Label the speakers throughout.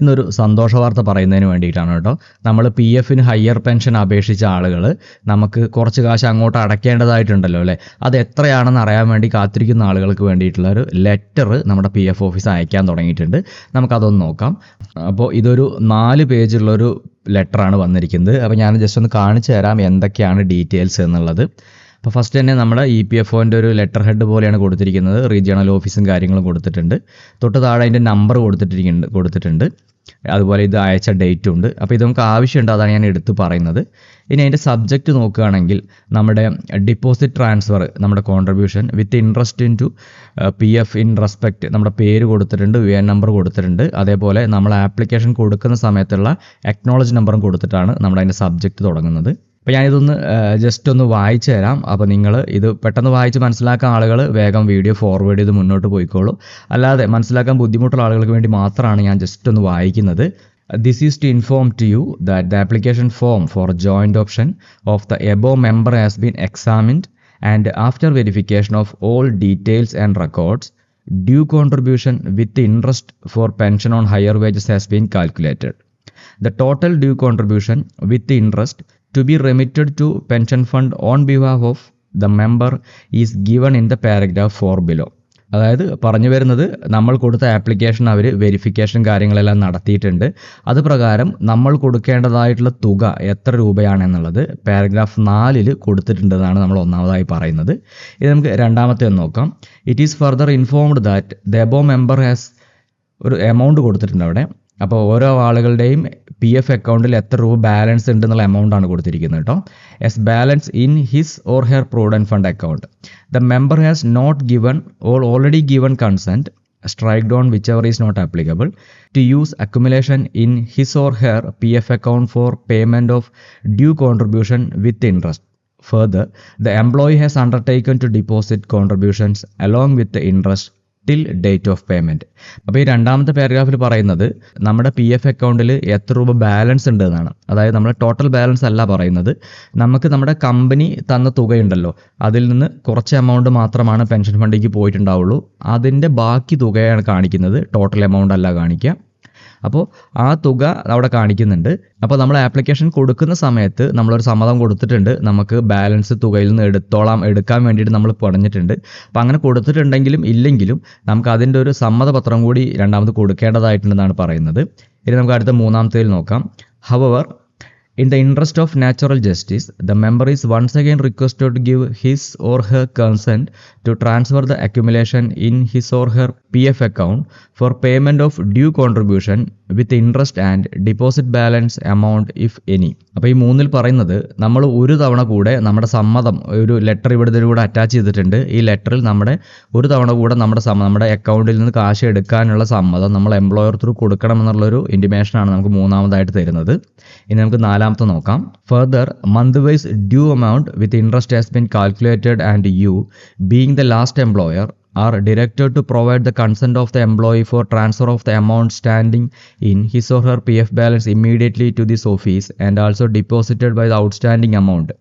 Speaker 1: ഇന്നൊരു സന്തോഷ വാർത്ത പറയുന്നതിന് വേണ്ടിയിട്ടാണ് കേട്ടോ. നമ്മൾ പി എഫിന് ഹയർ പെൻഷൻ അപേക്ഷിച്ച ആളുകൾ നമുക്ക് കുറച്ച് കാശ് അങ്ങോട്ട് അടയ്ക്കേണ്ടതായിട്ടുണ്ടല്ലോ അല്ലേ? അത് എത്രയാണെന്ന് അറിയാൻ വേണ്ടി കാത്തിരിക്കുന്ന ആളുകൾക്ക് വേണ്ടിയിട്ടുള്ള ഒരു ലെറ്റർ നമ്മുടെ പി എഫ് ഓഫീസ് അയക്കാൻ തുടങ്ങിയിട്ടുണ്ട്. നമുക്കതൊന്ന് നോക്കാം. അപ്പോൾ ഇതൊരു നാല് പേജുള്ളൊരു ലെറ്ററാണ് വന്നിരിക്കുന്നത്. അപ്പോൾ ഞാൻ ജസ്റ്റ് ഒന്ന് കാണിച്ചു തരാം എന്തൊക്കെയാണ് ഡീറ്റെയിൽസ് എന്നുള്ളത്. അപ്പോൾ ഫസ്റ്റ് തന്നെ നമ്മുടെ ഇ പി എഫ് ഒന്റെ ഒരു ലെറ്റർ ഹെഡ് പോലെയാണ് കൊടുത്തിരിക്കുന്നത്. റീജിയണൽ ഓഫീസും കാര്യങ്ങളും കൊടുത്തിട്ടുണ്ട്. തൊട്ട് താഴെ അതിന്റെ നമ്പർ കൊടുത്തിട്ടിരിക്കുന്നുണ്ട് കൊടുത്തിട്ടുണ്ട്. അതുപോലെ ഇത് അയച്ച ഡേറ്റും ഉണ്ട്. അപ്പോൾ ഇത് നമുക്ക് ആവശ്യമുണ്ട് അതാണ് ഞാൻ എടുത്തു പറയുന്നത്. ഇനി അതിന്റെ സബ്ജക്റ്റ് നോക്കുകയാണെങ്കിൽ നമ്മുടെ ഡിപ്പോസിറ്റ് ട്രാൻസ്ഫർ നമ്മുടെ contribution with interest into P F in respect നമ്മുടെ പേര് കൊടുത്തിട്ടുണ്ട് വി എൻ നമ്പർ കൊടുത്തിട്ടുണ്ട്. അതേപോലെ നമ്മൾ ആപ്ലിക്കേഷൻ കൊടുക്കുന്ന സമയത്തുള്ള അക്നോളജ് നമ്പറും കൊടുത്തിട്ടാണ് നമ്മൾ അതിന്റെ സബ്ജക്റ്റ് തുടങ്ങുന്നത്. അപ്പോൾ ഞാനിതൊന്ന് ജസ്റ്റ് ഒന്ന് വായിച്ചു തരാം. അപ്പോൾ നിങ്ങൾ ഇത് പെട്ടെന്ന് വായിച്ച് മനസ്സിലാക്കാൻ ആളുകൾ വേഗം വീഡിയോ ഫോർവേഡ് ചെയ്ത് മുന്നോട്ട് പോയിക്കോളൂ. അല്ലാതെ മനസ്സിലാക്കാൻ ബുദ്ധിമുട്ടുള്ള ആളുകൾക്ക് വേണ്ടി മാത്രമാണ് ഞാൻ ജസ്റ്റ് ഒന്ന് വായിക്കുന്നത്. This is to inform to you that the application form for joint option of the above member has been examined and after verification of all details and records due contribution with interest for pension on higher wages has been calculated The total due contribution with interest to be remitted to pension fund on behalf of the member is given in the paragraph four below അതായത് പറഞ്ഞു വരുന്നത് നമ്മൾ കൊടുത്ത application അവർ verification കാര്യങ്ങളെല്ലാം നടത്തിയിട്ടുണ്ട്. അത് പ്രകാരം നമ്മൾ കൊടുക്കേണ്ടതായിട്ടുള്ള തുക എത്ര രൂപയാണെന്നുള്ളത് പാരഗ്രാഫ് നാലിൽ കൊടുത്തിട്ടുണ്ടെന്നാണ് നമ്മൾ ഒന്നാമതായി പറയുന്നത്. ഇത് നമുക്ക് രണ്ടാമത്തെ നോക്കാം. It is further informed that the above member has ഒരു എമൗണ്ട് കൊടുത്തിട്ടുണ്ട് അവിടെ. അപ്പോൾ ഓരോ ആളുകളുടെയും പി എഫ് അക്കൗണ്ടിൽ എത്ര രൂപ ബാലൻസ് ഉണ്ടെന്നുള്ള എമൗണ്ട് ആണ് കൊടുത്തിരിക്കുന്നത് കേട്ടോ. As balance in his or her provident fund account the member has not given or already given consent strike down whichever is not applicable to use accumulation in his or her P F account for payment of due contribution with interest further the employee has undertaken to deposit contributions along with interest till date of payment അപ്പോൾ ഈ രണ്ടാമത്തെ പാരഗ്രാഫിൽ പറയുന്നത് നമ്മുടെ P F അക്കൗണ്ടിൽ എത്ര രൂപ balance ഉണ്ട് എന്നാണ്. അതായത് നമ്മൾ ടോട്ടൽ ബാലൻസ് അല്ല പറയുന്നത്. നമുക്ക് നമ്മുടെ കമ്പനി തന്ന തുകയുണ്ടല്ലോ. അതിൽ നിന്ന് കുറച്ച് എമൗണ്ട് മാത്രമാണ് പെൻഷൻ ഫണ്ടിലേക്ക് പോയിട്ടുണ്ടാവുള്ളൂ. അതിന്റെ ബാക്കി തുകയാണ് കാണിക്കുന്നത്. ടോട്ടൽ എമൗണ്ട് അല്ല കാണിക്കുക. അപ്പോൾ ആ തുക അവിടെ കാണിക്കുന്നുണ്ട്. അപ്പോൾ നമ്മൾ ആപ്ലിക്കേഷൻ കൊടുക്കുന്ന സമയത്ത് നമ്മളൊരു സമ്മതം കൊടുത്തിട്ടുണ്ട്. നമുക്ക് ബാലൻസ് തുകയിൽ നിന്ന് എടുത്തോളാം എടുക്കാൻ വേണ്ടിയിട്ട് നമ്മൾ പറഞ്ഞിട്ടുണ്ട്. അപ്പോൾ അങ്ങനെ കൊടുത്തിട്ടുണ്ടെങ്കിലും ഇല്ലെങ്കിലും നമുക്ക് അതിന്റെ ഒരു സമ്മതപത്രം കൂടി രണ്ടാമത് കൊടുക്കേണ്ടതായിട്ടുണ്ടെന്നാണ് പറയുന്നത്. ഇനി നമുക്ക് അടുത്ത മൂന്നാമത്തേൽ നോക്കാം. However In the interest of natural justice, the member is once again requested to give his or her consent to transfer the accumulation in his or her PF account for payment of due contribution with interest and deposit balance amount if any അപ്പോൾ ഈ മൂന്നിൽ പറയുന്നത് നമ്മൾ ഒരു തവണ കൂടെ നമ്മുടെ സമ്മതം ഒരു ലെറ്റർ ഇവിടുത്തെ കൂടെ അറ്റാച്ച് ചെയ്തിട്ടുണ്ട്. ഈ ലെറ്ററിൽ നമ്മുടെ ഒരു തവണ കൂടെ നമ്മുടെ നമ്മുടെ അക്കൗണ്ടിൽ നിന്ന് കാശ് എടുക്കാനുള്ള സമ്മതം നമ്മൾ എംപ്ലോയർ ത്രൂ കൊടുക്കണം എന്നുള്ളൊരു ഇന്റിമേഷനാണ് നമുക്ക് മൂന്നാമതായിട്ട് തരുന്നത്. ഇനി നമുക്ക് നാലാമത്തെ നോക്കാം. Further month wise due amount with interest has been calculated and you being the last employer, are directed to provide the consent of the employee for transfer of the amount standing in his or her PF balance immediately to this office and also deposited by the outstanding amount.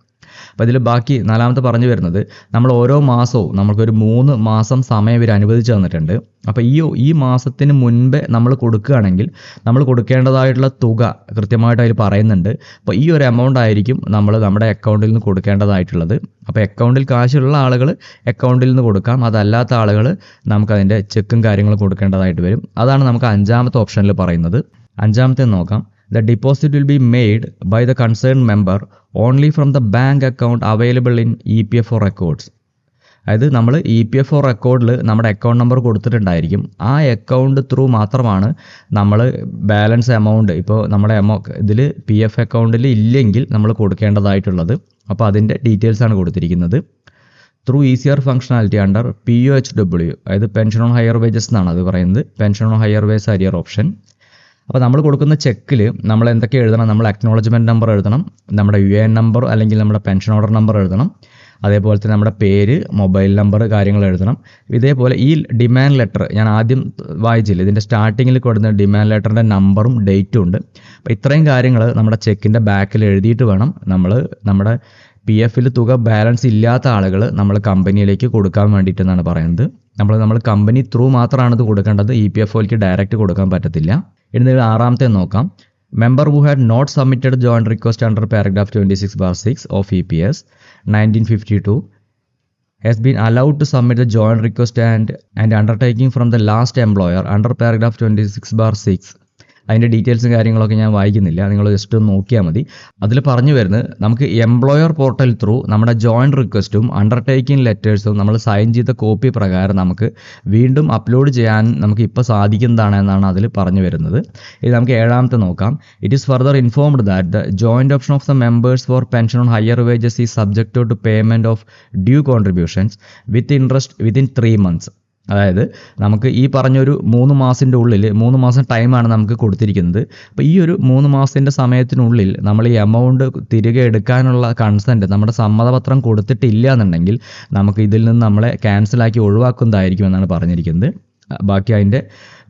Speaker 1: അപ്പോൾ ഇതിൽ ബാക്കി നാലാമത്തെ പറഞ്ഞു വരുന്നത് നമ്മൾ ഓരോ മാസവും നമുക്കൊരു മൂന്ന് മാസം സമയം ഇവർ അനുവദിച്ച് തന്നിട്ടുണ്ട്. അപ്പോൾ ഈ ഈ മാസത്തിന് മുൻപേ നമ്മൾ കൊടുക്കുകയാണെങ്കിൽ നമ്മൾ കൊടുക്കേണ്ടതായിട്ടുള്ള തുക കൃത്യമായിട്ട് അതിൽ പറയുന്നുണ്ട്. അപ്പോൾ ഈ ഒരു എമൗണ്ട് ആയിരിക്കും നമ്മൾ നമ്മുടെ അക്കൗണ്ടിൽ നിന്ന് കൊടുക്കേണ്ടതായിട്ടുള്ളത്. അപ്പോൾ അക്കൗണ്ടിൽ കാശുള്ള ആളുകൾ അക്കൗണ്ടിൽ നിന്ന് കൊടുക്കാം. അതല്ലാത്ത ആളുകൾ നമുക്കതിന്റെ ചെക്കും കാര്യങ്ങളും കൊടുക്കേണ്ടതായിട്ട് വരും. അതാണ് നമുക്ക് അഞ്ചാമത്തെ ഓപ്ഷനിൽ പറയുന്നത്. അഞ്ചാമത്തെ നോക്കാം. The deposit will be made by the concerned member only from the bank account available in O records അതായത് നമ്മൾ ഇ പി എഫ് ഒ റെക്കോർഡിൽ നമ്മുടെ അക്കൗണ്ട് നമ്പർ കൊടുത്തിട്ടുണ്ടായിരിക്കും. ആ അക്കൗണ്ട് ത്രൂ മാത്രമാണ് നമ്മൾ ബാലൻസ് എമൗണ്ട് ഇപ്പോൾ നമ്മുടെ എമൗ ഇതിൽ പി എഫ് അക്കൗണ്ടിൽ ഇല്ലെങ്കിൽ നമ്മൾ കൊടുക്കേണ്ടതായിട്ടുള്ളത്. അപ്പോൾ അതിന്റെ ഡീറ്റെയിൽസ് ആണ് കൊടുത്തിരിക്കുന്നത്. Through E C R functionality under P O H W അതായത് പെൻഷൻ ഓൺ ഹയർ വേജസ് എന്നാണ് അത് പറയുന്നത്. Pension on higher wages arrear option അപ്പോൾ നമ്മൾ കൊടുക്കുന്ന ചെക്കിൽ നമ്മൾ എന്തൊക്കെ എഴുതണം? നമ്മൾ അക്നോളജ്മെന്റ് നമ്പർ എഴുതണം നമ്മുടെ യു എൻ നമ്പർ അല്ലെങ്കിൽ നമ്മുടെ പെൻഷൻ ഓർഡർ നമ്പർ എഴുതണം അതേപോലെ തന്നെ നമ്മുടെ പേര് മൊബൈൽ നമ്പർ കാര്യങ്ങൾ എഴുതണം. ഇതേപോലെ ഈ ഡിമാൻഡ് ലെറ്റർ ഞാൻ ആദ്യം വായിച്ചില്ല? ഇതിന്റെ സ്റ്റാർട്ടിങ്ങിൽ കൊടുക്കുന്ന ഡിമാൻഡ് ലെറ്ററിന്റെ നമ്പറും ഡേറ്റും ഉണ്ട്. അപ്പോൾ ഇത്രയും കാര്യങ്ങൾ നമ്മുടെ ചെക്കിന്റെ ബാക്കിൽ എഴുതിയിട്ട് വേണം നമ്മൾ നമ്മുടെ പി എഫിൽ തുക ബാലൻസ് ഇല്ലാത്ത ആളുകൾ നമ്മൾ കമ്പനിയിലേക്ക് കൊടുക്കാൻ വേണ്ടിയിട്ടെന്നാണ് പറയുന്നത്. നമ്മൾ നമ്മൾ കമ്പനി ത്രൂ മാത്രമാണ് ഇത് കൊടുക്കേണ്ടത്. ഇ പി എഫ് ഒയിലേക്ക് ഡയറക്റ്റ് കൊടുക്കാൻ പറ്റത്തില്ല. ഇനി ആറാമത്തെ നോക്കാം member who had not submitted joint request under paragraph twenty six bar six of E P S nineteen fifty two has been allowed to submit the joint request and and undertaking from the last employer under paragraph 26 bar 6 അതിന്റെ ഡീറ്റെയിൽസും കാര്യങ്ങളൊക്കെ ഞാൻ വായിക്കുന്നില്ല. നിങ്ങൾ just ഒന്ന് നോക്കിയാൽ മതി. അതിൽ പറഞ്ഞു വരുന്നത് നമുക്ക് എംപ്ലോയർ പോർട്ടൽ ത്രൂ നമ്മുടെ ജോയിന്റ് റിക്വസ്റ്റും അണ്ടർടേക്കിംഗ് ലെറ്റേഴ്സും നമ്മൾ സൈൻ ചെയ്ത കോപ്പി പ്രകാരം നമുക്ക് വീണ്ടും അപ്ലോഡ് ചെയ്യാൻ നമുക്ക് ഇപ്പോൾ സാധിക്കുന്നതാണ് എന്നാണ് അതിൽ പറഞ്ഞു വരുന്നത്. ഇത് നമുക്ക് ഏഴാമത്തെ നോക്കാം. It is further informed that the joint option of the members for pension on higher wages is subject to payment of due contributions with interest within three months അതായത് നമുക്ക് ഈ പറഞ്ഞൊരു മൂന്ന് മാസത്തിന്റെ ഉള്ളിൽ മൂന്ന് മാസം ടൈമാണ് നമുക്ക് കൊടുത്തിരിക്കുന്നത്. അപ്പോൾ ഈ ഒരു മൂന്ന് മാസത്തിന്റെ സമയത്തിനുള്ളിൽ നമ്മൾ ഈ എമൗണ്ട് തിരികെ എടുക്കാനുള്ള കൺസെന്റ് നമ്മുടെ സമ്മതപത്രം കൊടുത്തിട്ടില്ല എന്നുണ്ടെങ്കിൽ നമുക്ക് ഇതിൽ നിന്ന് നമ്മളെ ക്യാൻസലാക്കി ഒഴിവാക്കുന്നതായിരിക്കും എന്നാണ് പറഞ്ഞിരിക്കുന്നത്. ബാക്കി അതിന്റെ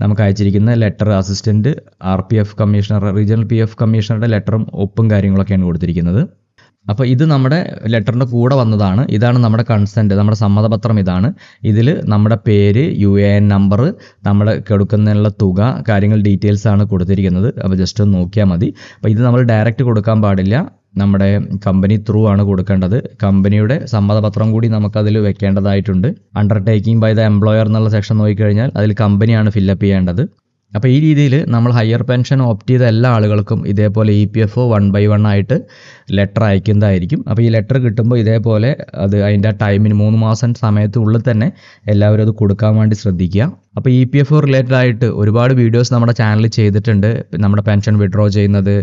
Speaker 1: നമുക്ക് അയച്ചിരിക്കുന്ന letter assistant R P F commissioner regional P F കമ്മീഷണറുടെ ലെറ്ററും ഒപ്പും കാര്യങ്ങളൊക്കെയാണ് കൊടുത്തിരിക്കുന്നത്. അപ്പോൾ ഇത് നമ്മുടെ ലെറ്ററിന്റെ കൂടെ വന്നതാണ്. ഇതാണ് നമ്മുടെ കൺസെന്റ് നമ്മുടെ സമ്മതപത്രം ഇതാണ്. ഇതിൽ നമ്മുടെ പേര് യു എ എൻ നമ്പർ നമ്മൾ കൊടുക്കുന്നതിനുള്ള തുക കാര്യങ്ങൾ ഡീറ്റെയിൽസ് ആണ് കൊടുത്തിരിക്കുന്നത്. അപ്പോൾ ജസ്റ്റ് ഒന്ന് നോക്കിയാൽ മതി. അപ്പോൾ ഇത് നമ്മൾ ഡയറക്റ്റ് കൊടുക്കാൻ പാടില്ല. നമ്മുടെ കമ്പനി ത്രൂ ആണ് കൊടുക്കേണ്ടത്. കമ്പനിയുടെ സമ്മതപത്രം കൂടി നമുക്കതിൽ വെക്കേണ്ടതായിട്ടുണ്ട്. അണ്ടർടേക്കിംഗ് ബൈ ദ എംപ്ലോയർ എന്നുള്ള സെക്ഷൻ നോക്കിക്കഴിഞ്ഞാൽ അതിൽ കമ്പനിയാണ് ഫില്ലപ്പ് ചെയ്യേണ്ടത്. അപ്പോൾ ഈ രീതിയിൽ നമ്മൾ ഹയർ പെൻഷൻ ഓപ്റ്റ് ചെയ്ത എല്ലാ ആളുകൾക്കും ഇതേപോലെ E P F O one by one ആയിട്ട് ലെറ്റർ അയക്കുന്നതായിരിക്കും. അപ്പോൾ ഈ ലെറ്റർ കിട്ടുമ്പോൾ ഇതേപോലെ അത് അതിന്റെ ടൈമിന് മൂന്ന് മാസം സമയത്തുള്ളിൽ തന്നെ എല്ലാവരും അത് കൊടുക്കാൻ വേണ്ടി ശ്രദ്ധിക്കുക. അപ്പോൾ ഇ പി എഫ് റിലേറ്റഡ് ആയിട്ട് ഒരുപാട് വീഡിയോസ് നമ്മുടെ ചാനലിൽ ചെയ്തിട്ടുണ്ട്. നമ്മുടെ പെൻഷൻ വിഡ്രോ ചെയ്യുന്നത്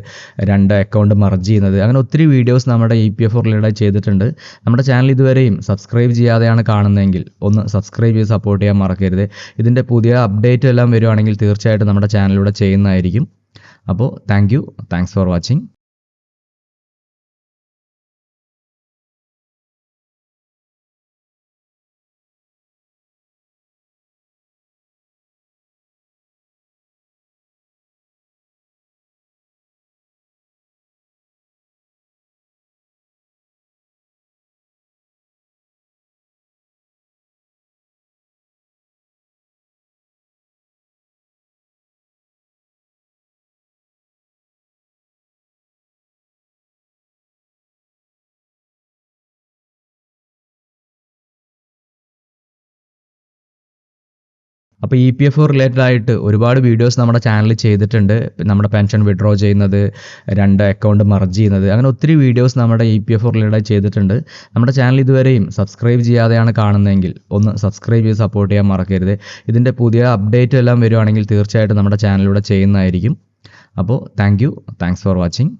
Speaker 1: രണ്ട് അക്കൗണ്ട് മർജ് ചെയ്യുന്നത് അങ്ങനെ ഒത്തിരി വീഡിയോസ് നമ്മുടെ ഇ പി എഫ് റിലേറ്റഡ് ചെയ്തിട്ടുണ്ട്. നമ്മുടെ ചാനൽ ഇതുവരെയും സബ്സ്ക്രൈബ് ചെയ്യാതെയാണ് കാണുന്നതെങ്കിൽ ഒന്ന് സബ്സ്ക്രൈബ് ചെയ്ത് സപ്പോർട്ട് ചെയ്യാൻ മറക്കരുത്. ഇതിന്റെ പുതിയ അപ്ഡേറ്റ് എല്ലാം വരുവാണെങ്കിൽ തീർച്ചയായിട്ടും നമ്മുടെ ചാനലിലൂടെ ചെയ്യുന്നതായിരിക്കും. അപ്പോൾ thank you thanks for watching അപ്പോൾ ഇ പി എഫ് റിലേറ്റഡ് ആയിട്ട് ഒരുപാട് വീഡിയോസ് നമ്മുടെ ചാനലിൽ ചെയ്തിട്ടുണ്ട്. നമ്മുടെ പെൻഷൻ വിഡ്രോ ചെയ്യുന്നത് രണ്ട് അക്കൗണ്ട് മർജ് ചെയ്യുന്നത് അങ്ങനെ ഒത്തിരി വീഡിയോസ് നമ്മുടെ ഇ പി എഫ് റിലേറ്റഡ് ചെയ്തിട്ടുണ്ട്. നമ്മുടെ ചാനൽ ഇതുവരെയും സബ്സ്ക്രൈബ് ചെയ്യാതെയാണ് കാണുന്നതെങ്കിൽ ഒന്ന് സബ്സ്ക്രൈബ് ചെയ്ത് സപ്പോർട്ട് ചെയ്യാൻ മറക്കരുത്. ഇതിന്റെ പുതിയ അപ്ഡേറ്റ് എല്ലാം വരുവാണെങ്കിൽ തീർച്ചയായിട്ടും നമ്മുടെ ചാനലിലൂടെ ചെയ്യുന്നതായിരിക്കും. അപ്പോൾ thank you thanks for watching